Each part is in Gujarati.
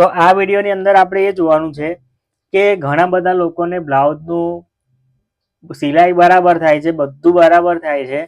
તો આ વિડીયોની અંદર આપણે એ જોવાનું છે કે ઘણા બધા લોકોને બ્લાઉઝનું સિલાઈ બરાબર થાય છે, બધું બરાબર થાય છે,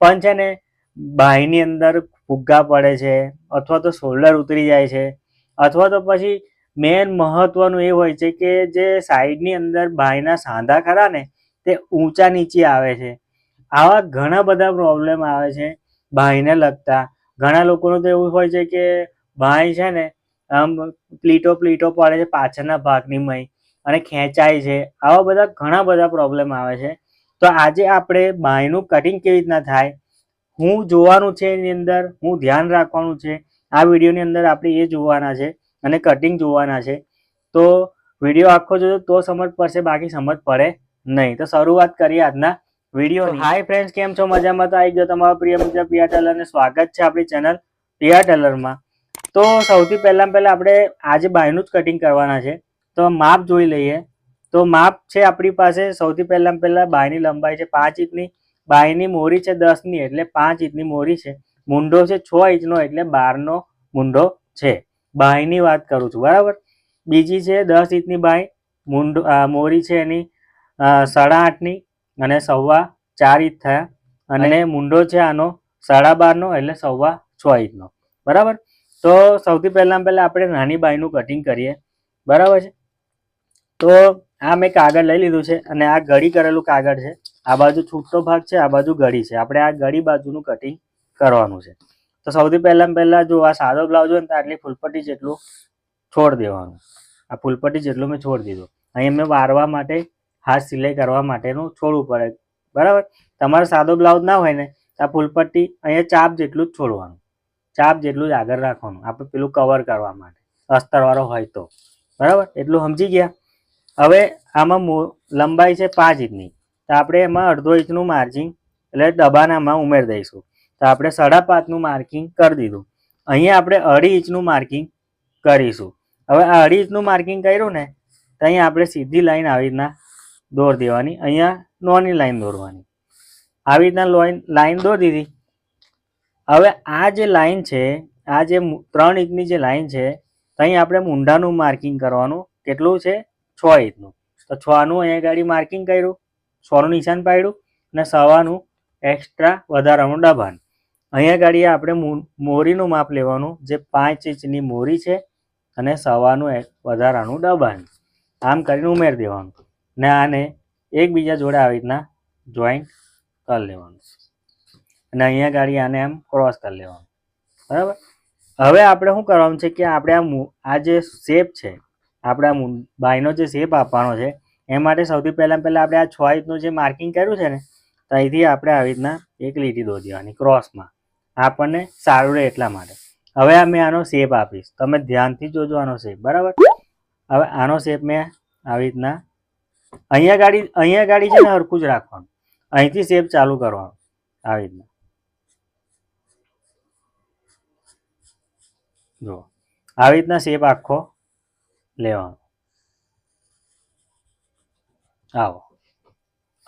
પણ છે ને બાહીની અંદર ફુગ્ગા પડે છે અથવા તો શોલ્ડર ઉતરી જાય છે અથવા તો પછી મેન મહત્વનું એ હોય છે કે જે સાઈડની અંદર બાહીના સાંધા ખરા ને તે ઊંચા નીચે આવે છે. આવા ઘણા બધા પ્રોબ્લેમ આવે છે બાહીને લગતા. ઘણા લોકોનું તો એવું હોય છે કે ભાઈ છે ને આમ પ્લીટો પ્લીટો પડે છે પાછળના ભાગની મય અને ખેંચાય છે. આવા બધા ઘણા બધા પ્રોબ્લેમ આવે છે. તો આજે આપણે બાંયનું કટિંગ કેવી રીતના થાય? હું જોવાનું છે એની અંદર, હું ધ્યાન રાખવાનું છે. આ વિડીયોની અંદર આપણે એ જોવાના છે અને કટિંગ જોવાના છે. તો વીડિયો આખો જોજો તો સમજ પડશે, બાકી સમજ પડે નહીં. તો શરૂઆત કરીએ આજના વીડિયો હાય ફ્રેન્ડ્સ કેમ છો? મજામાં તો આવી ગયો તમારો પ્રિય મિત્ર પિયા ટેલરને. સ્વાગત છે આપણી ચેનલ પિયા ટેલરમાં. તો સૌથી પહેલાં પહેલાં આપણે આજે બાયનું જ કટિંગ કરવાના છે. તો માપ જોઈ લઈએ. તો માપ છે આપણી પાસે સૌથી પહેલાં પહેલાં બાયની લંબાઈ છે પાંચ ઇંચની બાયની મોરી છે દસની એટલે પાંચ ઇંચની મોરી છે. મુંડો છે છ ઇંચનો એટલે બારનો મુંડો છે. બાયની વાત કરું છું બરાબર? બીજી છે દસ ઇંચની બાય મુંડો મોરી છે એની સાડા આઠની અને સવા ચાર ઇંચ થયા. અને મુંડો છે આનો સાડા બારનો એટલે સવા છ ઇંચનો. બરાબર? તો સૌથી પહેલાં પહેલાં આપણે નાની બાયનું કટિંગ કરીએ. બરાબર છે? તો આ મેં કાગળ લઈ લીધું છે અને આ ગળી કરેલું કાગળ છે. આ બાજુ છૂટો ભાગ છે, આ બાજુ ગળી છે. આપણે આ ગળી બાજુનું કટિંગ કરવાનું છે. તો સૌથી પહેલાં પહેલાં જો આ સાદો બ્લાઉઝ હોય ને તો આટલી ફૂલપટ્ટી જેટલું છોડ દેવાનું. આ ફૂલપટ્ટી જેટલું મેં છોડ દીધું. અહીં મેં વારવા માટે, હાથ સિલાઈ કરવા માટેનું છોડવું પડે. બરાબર? તમારે સાદો બ્લાઉઝ ના હોય ને, તો આ ફૂલપટ્ટી અહીંયા ચાપ જેટલું જ છોડવાનું. ચાપ જેટલું જ આગળ રાખવાનું. આપણે પેલું કવર કરવા માટે. અસ્તરવાળો હોય તો. બરાબર? એટલું સમજી ગયા? હવે આમાં લંબાઈ છે પાંચ ઇંચની. તો આપણે એમાં અડધો ઇંચનું માર્જિંગ એટલે દબાનામાં ઉમેરી દઈશું. તો આપણે સાડા પાંચનું માર્કિંગ કરી દીધું. અહીંયા આપણે અઢી ઇંચનું માર્કિંગ કરીશું. હવે આ અઢી ઇંચનું માર્કિંગ કર્યું ને, તો અહીંયા આપણે સીધી લાઈન આવી રીતના દોર દેવાની. અહીંયા નોની લાઈન દોરવાની. આવી રીતના લાઈન દોર દીધી. હવે આ જે લાઈન છે, આ જે ત્રણ ઇંચની જે લાઈન છે ત્યાં આપણે મૂંઢાનું માર્કિંગ કરવાનું. કેટલું છે? છ ઇંચનું તો છનું અહીંયા ગાડી માર્કિંગ કર્યું, છનું નિશાન પાડ્યું અને સવાનું એક્સ્ટ્રા વધારાનું ડબાન અહીંયા ગાડી આપણે મોરીનું માપ લેવાનું, જે પાંચ ઇંચની મોરી છે અને સવાનું વધારાનું ડબાન આમ કરીને ઉમેરી દેવાનું. ને આને એકબીજા જોડે આવી રીતના જોઈન્ટ કરી લેવાનું. અને અહીંયા ગાડી આને આમ ક્રોસ કરી લેવાનું. બરાબર? હવે આપણે શું કરવાનું છે કે આપણે આ આ જે શેપ છે, આપણે આ બાયનો જે શેપ આપવાનો છે, એ માટે સૌથી પહેલાં પહેલાં આપણે આ છ ઇંચનું જે માર્કિંગ કર્યું છે ને, તો અહીંથી આપણે આવી રીતના એક લીટી દોરી દેવાની ક્રોસમાં આપણને સારું રહે એટલા માટે. હવે મેં આનો શેપ આપીશ. તમે ધ્યાનથી જોજો આનો શેપ બરાબર? હવે આનો શેપ મેં આવી રીતના, અહીંયા ગાડી અહીંયા ગાડી છે ને હરખું જ રાખવાનું. અહીંથી શેપ ચાલુ કરવાનો. આવી રીતના. જો. આવી રીતના શેપ આખો લેવાનો. આવો.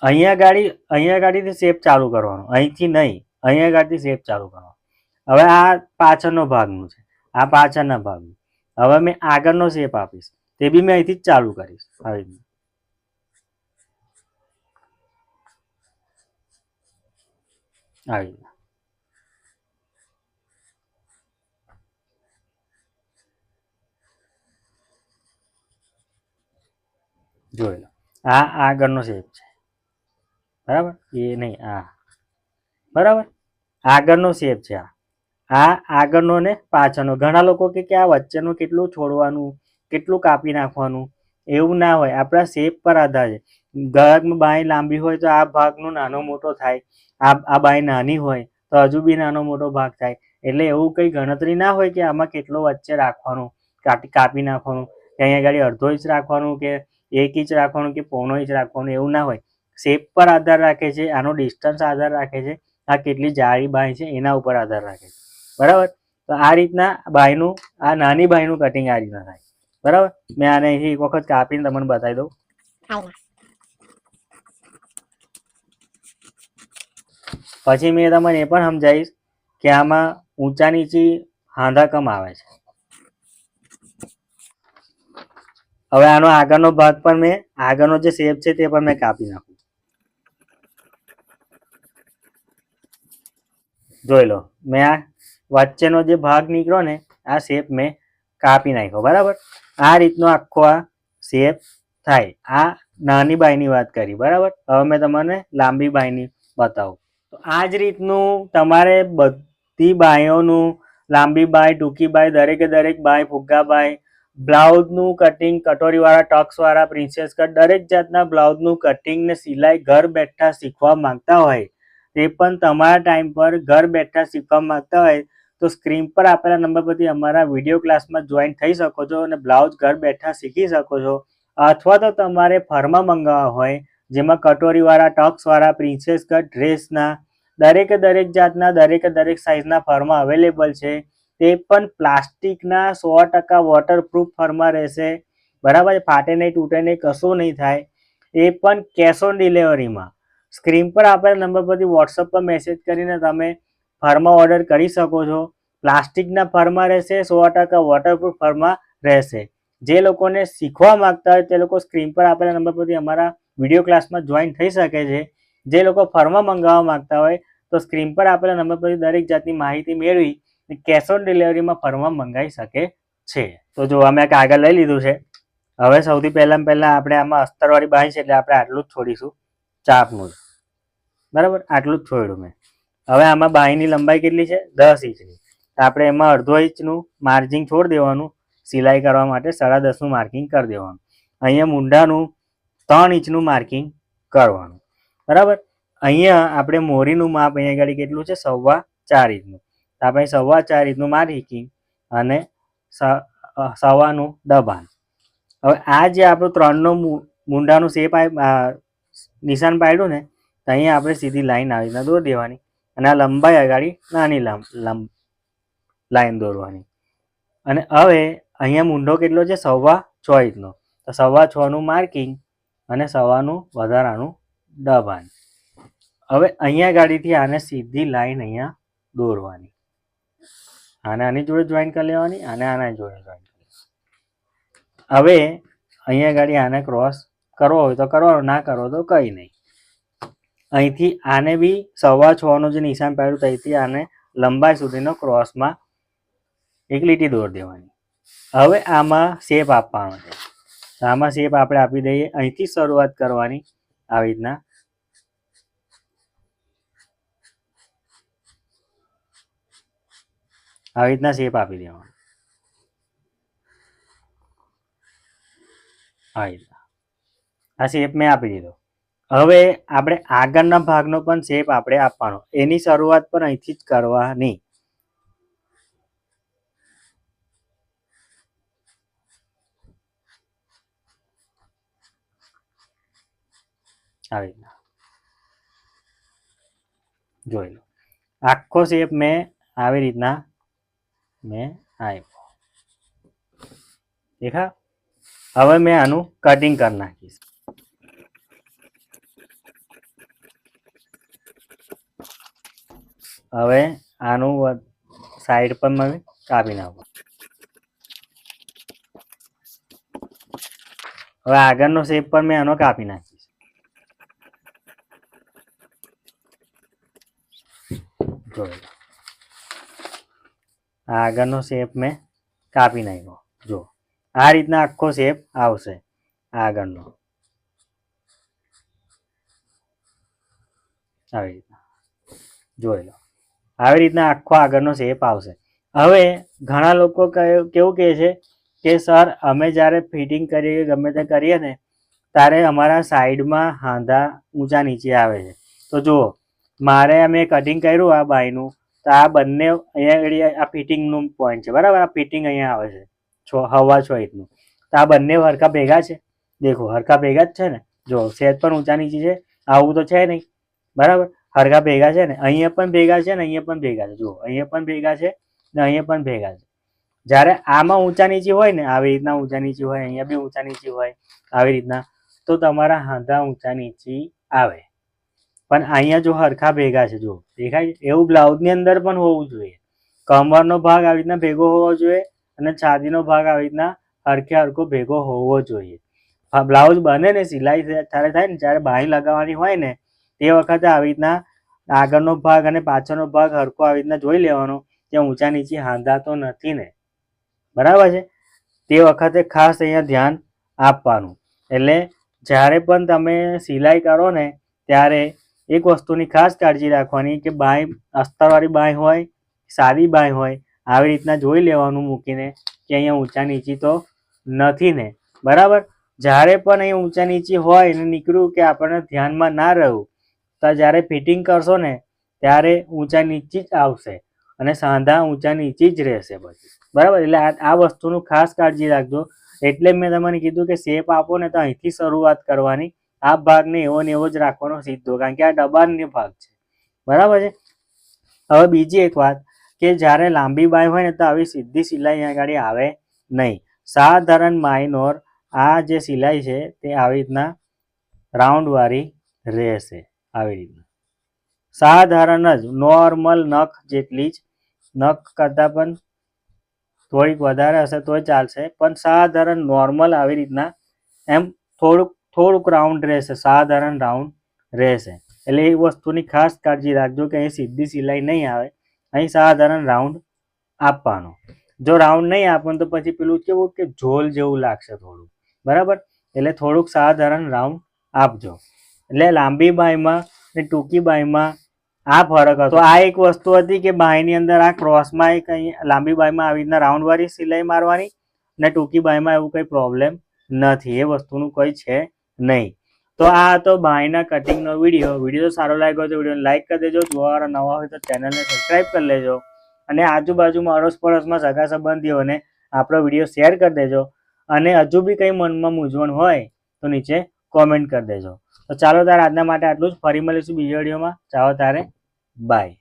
અહીંયા ગાડી, અહીંયા ગાડીથી શેપ ચાલુ કરવાનો. અહીંથી નહીં, અહીંયા ગાડીથી શેપ ચાલુ કરવાનો. હવે આ પાછળનો ભાગનું છે. આ પાછળના ભાગનું. હવે મેં આગળનો શેપ આપીશ. તે બી મેં અહીંથી જ ચાલુ કરીશ. આવી રીતના. આવી રીતના. જોઈ લો. આ આગળનો શેપ છે. બરાબર? એ નહીં, આ. બરાબર? આગળનો શેપ છે આ. આ આગળનો ને પાછળનો. ઘણા લોકો કે આ વચ્ચેનું કેટલું છોડવાનું, કેટલું કાપી નાખવાનું, એવું ના હોય. આપણા શેપ પર આધાર છે. ગળામાં બાંય લાંબી હોય તો આ ભાગનો નાનો મોટો થાય. આ આ બાંય નાની હોય તો હજુ બી નાનો મોટો ભાગ થાય. એટલે એવું કંઈ ગણતરી ના હોય કે આમાં કેટલો વચ્ચે રાખવાનું, કાપી કાપી નાખવાનું, કે અહીંયા આગળ અડધો ઇંચ રાખવાનું કે એક ઇંચ રાખવાનું કે પોણો ઇંચ રાખવાનું એવું ના હોય. શેપ પર આધાર રાખે છે, આનો ડિસ્ટન્સ આધાર રાખે છે, આ કેટલી જાળી બાય છે, એના ઉપર આધાર રાખે છે. બરાબર? તો આ રીતના બાયનું, આ નાની બાયનું કટિંગ આ રીતના થાય. બરાબર? મેં આને અહીંથી એક વખત કાપીને તમને બતાવી દઉં. પછી મેં તમને એ પણ સમજાવીશ કે આમાં ઊંચા નીચી હાંધા કમ આવે છે. હવે આનો આગળનો ભાગ પણ મેં, આગળનો જે શેપ છે તે પણ મેં કાપી નાખું જોઈ લો, મેં આ વચ્ચેનો જે ભાગ નીકળ્યો ને, આ શેપ મેં કાપી નાખ્યો, બરાબર? આ રીતનો આખો આ શેપ થાય. આ નાની બાયની વાત કરી, બરાબર? હવે મેં તમને લાંબી બાયની બતાવું. તો આ જ રીતનું તમારે બધી બાયોનું લાંબી બાય ટૂંકી બાય દરેકે દરેક બાય ફુગ્ગા બાય બ્લાઉઝનું કટિંગ કટોરીવાળા ટક્સવાળા પ્રિન્સેસ કટ દરેક જાતના બ્લાઉઝનું કટિંગ ને સિલાઈ ઘર બેઠા શીખવા માંગતા હોય. તે પણ તમારા ટાઈમ પર ઘર બેઠા શીખવા માંગતા હોય તો સ્ક્રીન પર આપેલા નંબર પરથી અમારા વીડિયો ક્લાસમાં જોઈન થઈ શકો છો અને બ્લાઉઝ ઘર બેઠા શીખી શકો છો. અથવા તો તમારે ફરમાં મંગાવવા હોય, જેમાં કટોરીવાળા, ટક્સવાળા પ્રિન્સેસ કટ ડ્રેસના દરેકે દરેક જાતના, દરેકે દરેક સાઇઝના ફરમાં અવેલેબલ છે. તે પણ પ્લાસ્ટિકના સો ટકા વોટરપ્રૂફ ફરમાં રહેશે. બરાબર? ફાટે નહીં, તૂટે નહીં, કશું નહીં થાય. એ પણ કેશ ઓન ડિલિવરીમાં સ્ક્રીન પર આપેલા નંબર પરથી વોટ્સઅપ પર મેસેજ કરીને તમે ફરમાં ઓર્ડર કરી શકો છો. પ્લાસ્ટિકના ફરમાં રહેશે, સો ટકા વોટરપ્રૂફ ફરમાં રહેશે. જે લોકોને શીખવા માંગતા હોય તે લોકો સ્ક્રીન પર આપેલા નંબર પરથી અમારા વીડિયો ક્લાસમાં જોઈન થઈ શકે છે. જે લોકો ફરમાં મંગાવવા માંગતા હોય તો સ્ક્રીન પર આપેલા નંબર પરથી દરેક જાતની માહિતી મેળવી કેશ ઓન ડિલિવરીમાં ફરવા મંગાવી શકે છે. તો જો અમે કાગળ લઈ લીધું છે, હવે સૌથી પહેલાં પહેલાં આપણે આમાં અસ્તરવાળી બાંધી છે એટલે આપણે આટલું જ છોડીશું ચાપનું બરાબર? આટલું જ છોડ્યું મેં. હવે આમાં બાંહીની લંબાઈ કેટલી છે? દસ ઇંચની આપણે એમાં અડધો ઇંચનું માર્જિંગ છોડી દેવાનું, સિલાઈ કરવા માટે સાડા દસનું માર્કિંગ કરી દેવાનું. અહીંયા મૂંઢાનું ત્રણ ઇંચનું માર્કિંગ કરવાનું. બરાબર? અહીંયા આપણે મોરીનું માપ અહીંયા આગળ કેટલું છે? સવા ચાર ઇંચનું. આપણે સવા ચાર રીતનું માર્કિંગ અને સવાનું દબાણ. હવે આ જે આપણું ત્રણનો મુંડાનું શેપ નિશાન પાડ્યું ને, તો અહીંયા આપણે સીધી લાઈન આવી રીતના દોરી દેવાની અને આ લંબાઈ અગાડી નાની લંબ લાઈન દોરવાની. અને હવે અહીંયા મૂંઢો કેટલો છે? સવા છ ઇંચનો. તો સવા છનું માર્કિંગ અને સવાનું વધારાનું દબાણ. હવે અહીંયા ગાડીથી આને સીધી લાઈન અહીંયા દોરવાની. આને આની જોડે જોઈન કરી લેવાની, આને આના જોડે જોઈન કરી હવે અહીંયા ગાડી આને ક્રોસ કરવો હોય તો કરવાનો, ના કરવો તો કંઈ નહીં. અહીંથી આને બી સવા છ જે નિશાન પાડ્યું ત્યાંથી આને લંબાઈ સુધીનો ક્રોસમાં એક લીટી દોર દેવાની. હવે આમાં શેપ આપવાનો છે. આમાં શેપ આપણે આપી દઈએ. અહીંથી શરૂઆત કરવાની આવી રીતના. આવી રીતના શેપ આપી દેવાનો. આવી રીતના. આ શેપ મેં આપી દીધો. હવે આપણે આગળના ભાગનો પણ શેપ આપણે આપવાનો. એની શરૂઆત પણ અહીંથી જ કરવાની. આવી રીતના. જોઈ લો. આખો શેપ મેં આવી રીતના મેં આપ્યો દેખા હવે મેં આનું કટિંગ કરી નાખીશ હવે આનું સાઈડ પર મેં કાપી નાખું હવે આગળનો શેપ પર મેં આનો કાપી નાખીશ જોઈ લો. આગળનો શેપ મેં કાપી નાખ્યો. જો, આ રીતના આખો શેપ આવશે આગળનો. આવી રીતના. જોઈ લો. આવી રીતના આખો આગળનો શેપ આવશે. હવે ઘણા લોકો કેવું કહે છે કે, સર, અમે જ્યારે ફિટિંગ કરીએ, ગમે તે કરીએ ને, ત્યારે અમારા સાઈડમાં હાંધા ઊંચા નીચે આવે છે. તો જુઓ, મારે અમે કટિંગ કર્યું આ બાયનું. તો આ બંને અહીંયા આગળ આ ફિટિંગનું પોઈન્ટ છે. બરાબર? આ ફિટિંગ અહીંયા આવે છે. છો, હવા છો રીતનું. તો આ બંને હરખા ભેગા છે. દેખો, હરખા ભેગા જ છે ને? જો સેજ પણ ઊંચા નીચે છે. આવું તો છે નહીં. બરાબર? હરખા ભેગા છે ને? અહીંયા પણ ભેગા છે ને? અહીંયા પણ ભેગા છે. જુઓ અહીંયા પણ ભેગા છે ને? અહીંયા પણ ભેગા છે. જ્યારે આમાં ઊંચા નીચી હોય ને, આવી રીતના ઊંચા નીચી હોય, અહીંયા બી ઊંચા નીચી હોય, આવી રીતના, તો તમારા હાંધા ઊંચા નીચી આવે. પણ અહીંયા જો હરખા ભેગા છે, જો દેખાય? એવું બ્લાઉઝની અંદર પણ હોવું જોઈએ. કમરનો ભાગ આવી રીતના ભેગો હોવો જોઈએ અને છાતીનો ભાગ આવી રીતના હરખે હરખો ભેગો હોવો જોઈએ. બ્લાઉઝ બને ને, સિલાઈ ત્યારે થાય ને, જ્યારે બાંહી લગાવવાની હોય ને, તે વખતે આવી રીતના આગળનો ભાગ અને પાછળનો ભાગ હરખો આવી રીતના જોઈ લેવાનો કે ઊંચા નીચે હાંધાતો નથી ને. બરાબર છે? તે વખતે ખાસ અહીંયા ધ્યાન આપવાનું. એટલે જ્યારે પણ તમે સિલાઈ કરો ને, ત્યારે એક વસ્તુની ખાસ કાળજી રાખવાની કે બાંય, અસ્તરવાળી બાંય હોય, સાદી બાંય હોય, આવી રીતના જોઈ લેવાનું મૂકીને કે અહીંયા ઊંચા નીચી તો નથી ને. બરાબર? જ્યારે પણ અહીં ઊંચા નીચી હોય ને નીકળ્યું કે આપણને ધ્યાનમાં ના રહ્યું, તો જ્યારે ફિટિંગ કરશો ને, ત્યારે ઊંચા નીચી જ આવશે અને સાંધા ઊંચા નીચી જ રહેશે પછી બરાબર? એટલે આ વસ્તુનું ખાસ કાળજી રાખજો. એટલે મેં તમને કીધું કે શેપ આપો ને તો અહીંથી શરૂઆત કરવાની આ ભાગને એવો ને એવો જ રાખવાનો સીધો, કારણ કે આ દબાણનો ભાગ છે. બરાબર છે? હવે બીજી એક વાત કે જ્યારે લાંબી બાય હોય ને તો આવી સીધી સિલાઈ અહીંયા આગળ આવે નહીં. સાધારણ માઇનોર આ જે સિલાઈ છે તે આવી રીતના રાઉન્ડ વાળી રહેશે આવી રીતના. સાધારણ જ નોર્મલ નખ જેટલી જ, નખ કરતાં પણ થોડીક વધારે હશે તોય ચાલશે, પણ સાધારણ નોર્મલ આવી રીતના એમ થોડુંક થોડુંક રાઉન્ડ રહેશે, સાધારણ રાઉન્ડ રહેશે. એટલે એ વસ્તુની ખાસ કાળજી રાખજો કે અહીં સીધી સિલાઈ નહીં આવે, અહીં સાધારણ રાઉન્ડ આપવાનો. જો રાઉન્ડ નહીં આપવાનું, તો પછી પેલું કેવું કે ઝોલ જેવું લાગશે થોડું. બરાબર? એટલે થોડુંક સાધારણ રાઉન્ડ આપજો. એટલે લાંબી બાયમાં ને ટૂંકી બાયમાં આ ફરક હતો. આ એક વસ્તુ હતી કે બાયની અંદર આ ક્રોસમાં એક અહીં લાંબી બાયમાં આવી રીતના રાઉન્ડવાળી સિલાઈ મારવાની ને ટૂંકી બાયમાં એવું કંઈ પ્રોબ્લેમ નથી. એ વસ્તુનું કંઈ છે નહીં. તો આ હતો બાયના કટિંગનો વીડિયો વીડિયો સારો લાગ્યો તો વિડીયોને લાઈક કરી દેજો. જોવા નવા હોય તો ચેનલને સબસ્ક્રાઈબ કરી લેજો. અને આજુબાજુમાં અડોસ પડોશમાં સગા સંબંધીઓને આપણો વીડિયો શેર કરી દેજો. અને હજુ બી કંઈ મનમાં મૂંઝવણ હોય તો નીચે કોમેન્ટ કરી દેજો. તો ચાલો તારે આજના માટે આટલું જ. ફરી મળીશું બીજા વિડીયોમાં ચાલો તારે. બાય